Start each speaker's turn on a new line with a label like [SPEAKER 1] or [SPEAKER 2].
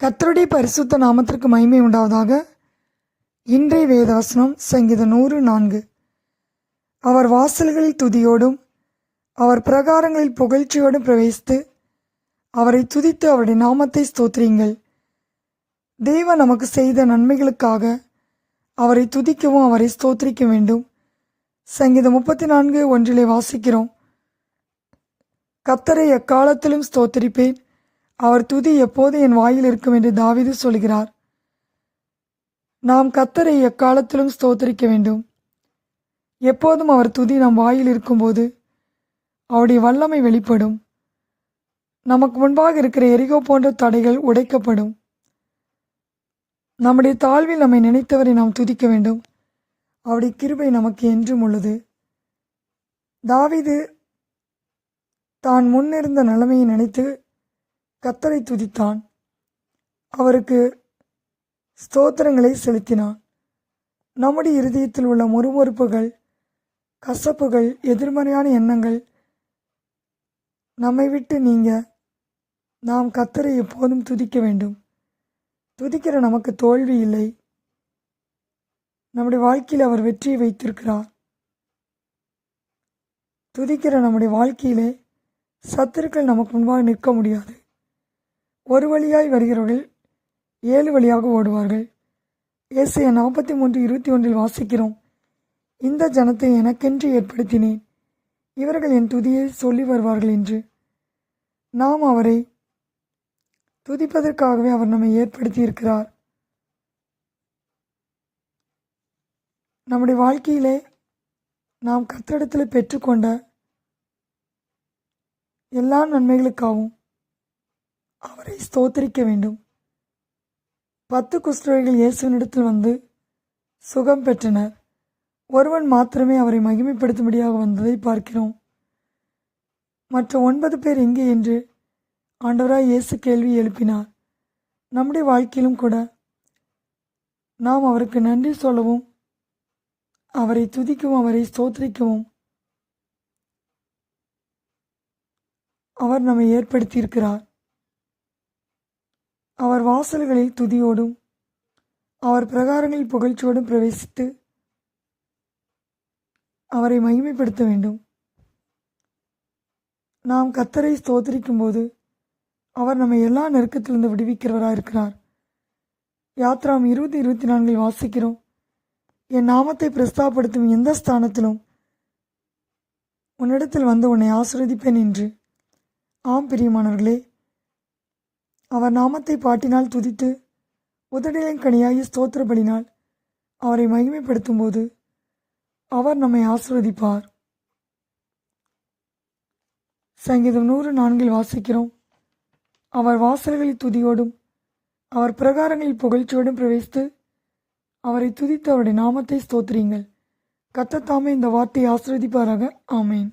[SPEAKER 1] கத்தருடைய பரிசுத்த நாமத்திற்கு மகிமை உண்டாவதாக. இன்றைய வேதவசனம் சங்கீத நூறு நான்கு. அவர் வாசல்களில் துதியோடும் அவர் பிரகாரங்களில் புகழ்ச்சியோடும் பிரவேசித்து அவரை துதித்து அவருடைய நாமத்தை ஸ்தோத்திரியுங்கள். தேவன் நமக்கு செய்த நன்மைகளுக்காக அவரை துதிக்கவும் அவரை ஸ்தோத்திரிக்க வேண்டும். சங்கீதம் முப்பத்தி நான்கு ஒன்றிலே வாசிக்கிறோம். கத்தரை எக்காலத்திலும் ஸ்தோத்திரிப்பேன் அவர் துதி எப்போது என் வாயில் இருக்கும் என்று தாவிது சொல்கிறார். நாம் கத்தரை எக்காலத்திலும் ஸ்தோத்திரிக்க வேண்டும். எப்போதும் அவர் துதி நம் வாயில் இருக்கும்போது அவருடைய வல்லமை வெளிப்படும். நமக்கு முன்பாக இருக்கிற எரிகோ போன்ற தடைகள் உடைக்கப்படும். நம்முடைய தாழ்வில் நம்மை நினைத்தவரை நாம் துதிக்க வேண்டும். அவருடைய கிருபை நமக்கு என்றும் உள்ளது. தாவிது தான் முன்னிருந்த நிலைமையை நினைத்து கத்தரை துதித்தான். அவருக்கு ஸ்தோத்திரங்களை செலுத்தினான். நம்முடைய இருதயத்தில் உள்ள முறுமுறுப்புகள் கசப்புகள் எதிர்மறையான எண்ணங்கள் நம்மை விட்டு நீங்க நாம் கத்தரை எப்போதும் துதிக்க வேண்டும். துதிக்கிற நமக்கு தோல்வி இல்லை. நம்முடைய வாழ்க்கையில் அவர் வெற்றியை வைத்திருக்கிறார். துதிக்கிற நம்முடைய வாழ்க்கையிலே சத்துருக்கள் நமக்கு முன்பாக நிற்க முடியாது. ஒரு வழியாய் வருகிறவர்கள் ஏழு வழியாக ஓடுவார்கள். ஏசிய நாற்பத்தி மூன்று இருபத்தி ஒன்றில் வாசிக்கிறோம் இந்த ஜனத்தை எனக்கென்று ஏற்படுத்தினேன். இவர்கள் என் துதியை சொல்லி வருவார்கள் என்று. நாம் அவரை துதிப்பதற்காகவே அவர் நம்மை ஏற்படுத்தியிருக்கிறார். நம்முடைய வாழ்க்கையிலே நாம் கத்தடத்தில் பெற்றுக்கொண்ட எல்லா நன்மைகளுக்காகவும் அவரை ஸ்தோத்திரிக்க வேண்டும். பத்து குஷ்டரோகிகள் இயேசுவினிடத்தில் வந்து சுகம் பெற்றனர். ஒருவன் மாத்திரமே அவரை மகிமைப்படுத்தும்படியாக வந்ததை பார்க்கிறோம். மற்ற ஒன்பது பேர் எங்கே என்று ஆண்டவராய் இயேசு கேள்வி எழுப்பினார். நம்முடைய வாழ்க்கையிலும் கூட நாம் அவருக்கு நன்றி சொல்லவும் அவரை துதிக்கவும் அவரை ஸ்தோத்திரிக்கவும் அவர் நம்மை ஏற்படுத்தியிருக்கிறார். அவர் வாசல்களில் துதியோடும் அவர் பிரகாரங்களில் புகழ்ச்சியோடும் பிரவேசித்து அவரை மகிமைப்படுத்த வேண்டும். நாம் கத்தரை ஸ்தோத்திரிக்கும் போது அவர் நம்மை எல்லா நெருக்கத்திலிருந்து விடுவிக்கிறவராக இருக்கிறார். யாத்ராம் இருபத்தி இருபத்தி நான்கில் வாசிக்கிறோம் என் நாமத்தை பிரஸ்தாப்படுத்தும் எந்த ஸ்தானத்திலும் உன்னிடத்தில் வந்து உன்னை ஆசிர்வதிப்பேன் என்று. ஆம் பிரியமானவர்களே அவர் நாமத்தை பாட்டினால் துதித்து உதடிலின் கனியாகி ஸ்தோத்திரபலினால் அவரை மகிமைப்படுத்தும் போது அவர் நம்மை ஆசிர்வதிப்பார். சங்கீதம் நூறு நான்கில் வாசிக்கிறோம். அவர் வாசல்களில் துதியோடும் அவர் பிரகாரங்களில் புகழ்ச்சியோடும் பிரவேசித்து அவரை துதித்து அவருடைய நாமத்தை ஸ்தோத்திரியுங்கள். கத்தத்தாமே இந்த வார்த்தையை ஆசிர்வதிப்பாராக. ஆமேன்.